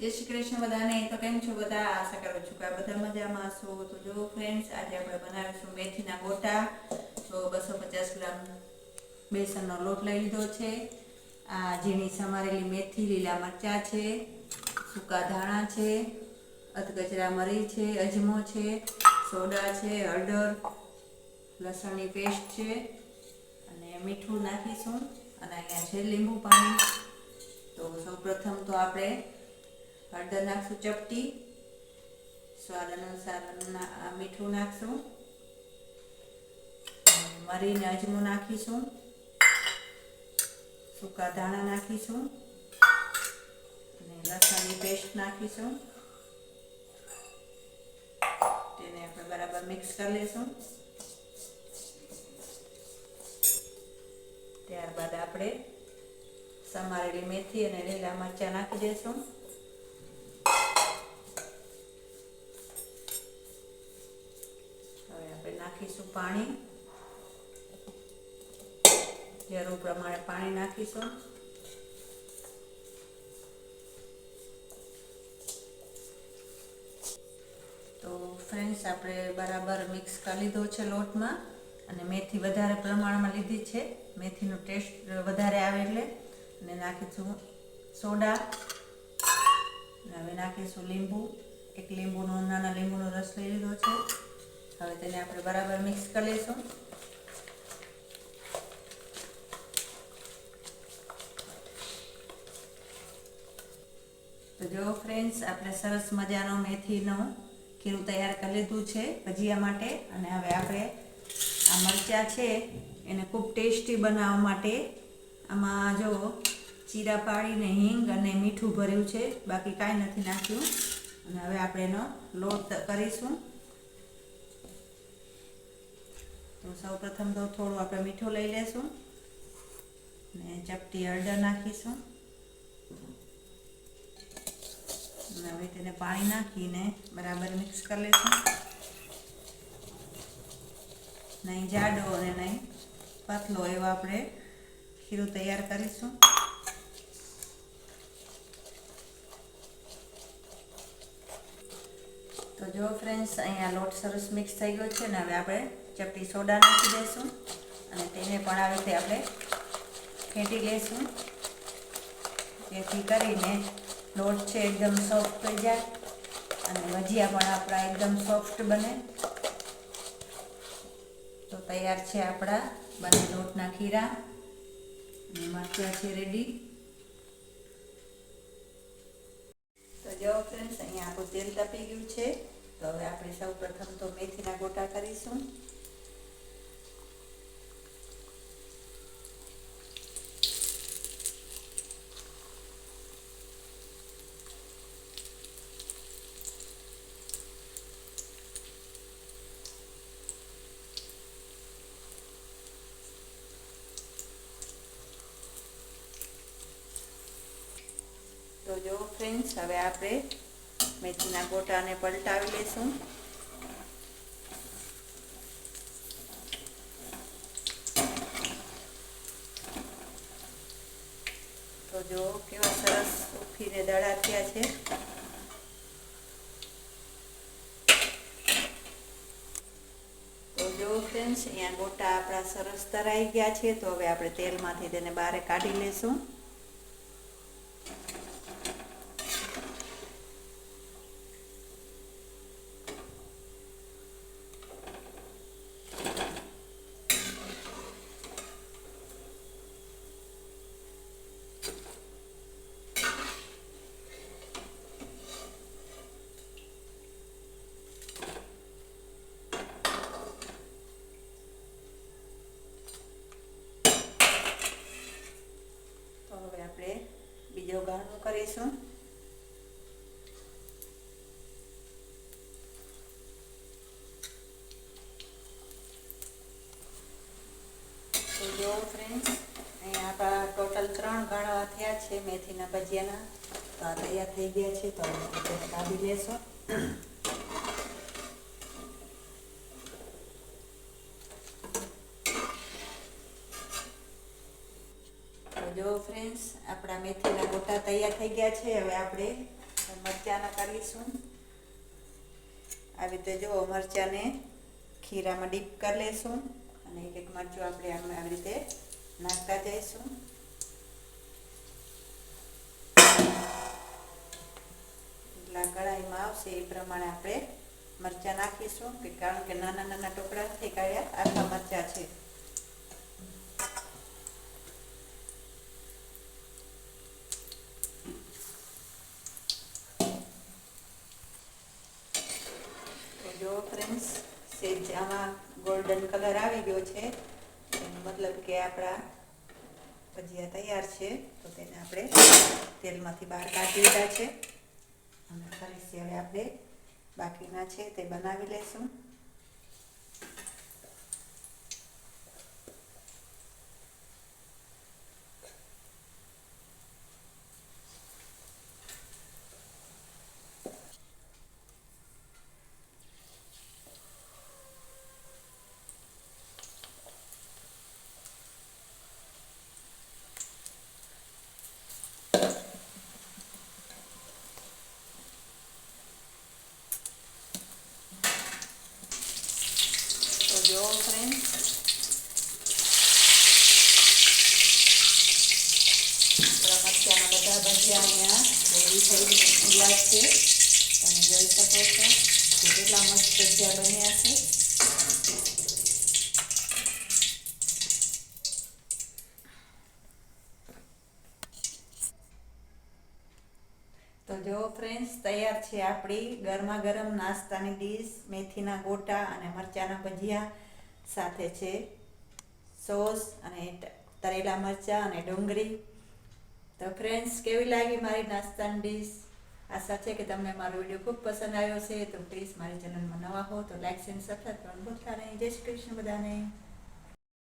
જય શ્રી કૃષ્ણ બધાને, તો કેમ છો બધા? આશા કરું છું કે બધા મજામાં છો તો જો ફ્રેન્ડ્સ આજે આપણે બનાવીશું મેથીના ગોટા. તો બસો પચાસ ગ્રામ બેસનનો લોટ લઈ લીધો છે. આ ઝીણી સમારેલી મેથી, લીલા મરચાં છે, સૂકા ધાણા છે, અધગજરા મરી છે, અજમો છે, સોડા છે, હળદર, લસણની પેસ્ટ છે. અને મીઠું નાખીશું. અને અહીંયા છે લીંબુ પાણી. તો સૌપ્રથમ તો આપણે હળદર નાખશું ચપટી. સ્વાદ અનુસાર મીઠું નાખશું. મરીને અજમું નાખીશું. સૂકા ધાણા નાખીશું. અને લસણની પેસ્ટ નાખીશું. તેને આપણે બરાબર મિક્સ કરી લઈશું ત્યારબાદ આપણે સમારેલી મેથી અને લીલા મરચાં નાખી દઈશું હવે આપણે નાખીશું પાણી. જરૂર પ્રમાણે પાણી નાખીશું. તો ફ્રેન્ડ્સ, આપણે બરાબર મિક્સ કરી લીધો છે લોટમાં અને મેથી વધારે પ્રમાણમાં લીધી છે. મેથીનો ટેસ્ટ વધારે આવે એટલે અને નાખીશું સોડા. હવે નાખીશું લીંબુ. એક લીંબુનો, નાના લીંબુનો રસ લઈ લીધો છે. હવે તેને આપણે બરાબર મિક્સ કરી લઈશું. તો જો ફ્રેન્ડ્સ આપણે સરસ મજાનો મેથીનો ખીરું તૈયાર કરી લીધું છે ભજીયા માટે. અને હવે આપણે આ મરચાં છે એને ખૂબ ટેસ્ટી બનાવવા માટે આમાં જો ચીરા પાડીને હિંગ અને મીઠું ભર્યું છે. બાકી કાંઈ નથી નાખ્યું. અને હવે આપણે એનો લોટ કરીશું. તો સૌ પ્રથમ તો થોડું આપણે મીઠું લઈ લેશું ને ચપટી હળદર નાખીશું. હવે તેને પાણી નાખીને બરાબર મિક્સ કરી લઈશું નહીં જાડો અને નહીં પતલો એવો આપણે ખીરું તૈયાર કરીશું. તો જો ફ્રેન્ડ્સ, અહીંયા લોટ સરસ મિક્સ થઈ ગયો છે ને હવે આપણે ચપટી સોડા નાખી દઈશું અને તેને પણ આવી રીતે આપણે ફેંટી લઈશું. જેથી કરીને લોટ છે એકદમ સોફ્ટ થઈ જાય અને ભજીયા પણ આપણા એકદમ સોફ્ટ બને. તો તૈયાર છે આપણા બંને લોટના ખીરા. અને મરચાં છે રેડી તો જો ફ્રેન્ડ્સ અહીંયા આપણું તેલ તપી ગયું છે. તો હવે આપણે સૌ પ્રથમ તો મેથીના ગોટા કરીશું. તો જો ફ્રેન્ડ્સ હવે આપણે મેથીના ગોટાને પલટાવી લઈશું તો જો કેવા સરસ ઉફીને દડા થયા છે. તો જો ફ્રેન્ડ્સ અહીંયા ગોટા આપણા સરસ તરાઈ ગયા છે, તો હવે આપણે તેલમાંથી તેને બહાર કાઢી લઈશું તો હવે આપણે બીજો કરીશું. તો જો ફ્રેન્ડ્સ અહીંયા આપણા ટોટલ ત્રણ ગાળા થયા છે મેથીના ભજીયાના. તો આ તૈયાર થઈ ગયા છે, તો આપણે કાઢી લેશું. જો ફ્રેન્ડ્સ આપણા મેથીના ગોટા તૈયાર થઈ ગયા છે. હવે આપણે મરચાંના કરીશું. આવી રીતે જો મરચાંને ખીરામાં ડીપ કરી લેશું અને એક એક મરચું આપણે આવી રીતે નાખતા જઈશું. એટલા કઢાઈમાં આવશે એ પ્રમાણે આપણે મરચાં નાખીશું, કે કારણ કે નાના નાના ટુકડા નથી કાઢ્યા આખા મરચાં છે તો જો ફ્રેન્ડ્સ સેજ આમાં ગોલ્ડન કલર આવી ગયો છે. મતલબ કે આપણા ભજીયા તૈયાર છે, તો તેને આપણે તેલમાંથી બહાર કાઢી લીધા છે. અને ફરીથી હવે આપણે બાકીના છે તે બનાવી લઈશું આપણા મરચાંના બધા ભજીયા અહીંયા રેડી થઈ ગયા છે તમે જોઈ શકો છો કે કેટલા મસ્ત ભજીયા બન્યા છે તો જો ફ્રેન્ડ્સ તૈયાર છે આપણી ગરમા ગરમ નાસ્તાની ડીશ મેથીના ગોટા અને મરચાંના ભજીયા. સાથે છે. સોસ અને તળેલા મરચાં અને ડુંગળી. તો ફ્રેન્ડ્સ કેવી લાગી મારી નાસ્તાની ડીશ આશા છે કે તમને મારો વીડિયો ખૂબ પસંદ આવ્યો છે તો પ્લીઝ મારી ચેનલમાં નવા હો તો લાઈક એન્ડ સબસ્ક્રાઈબ કરવાનું ભૂલતા નહીં. જય શ્રી કૃષ્ણ બધાને.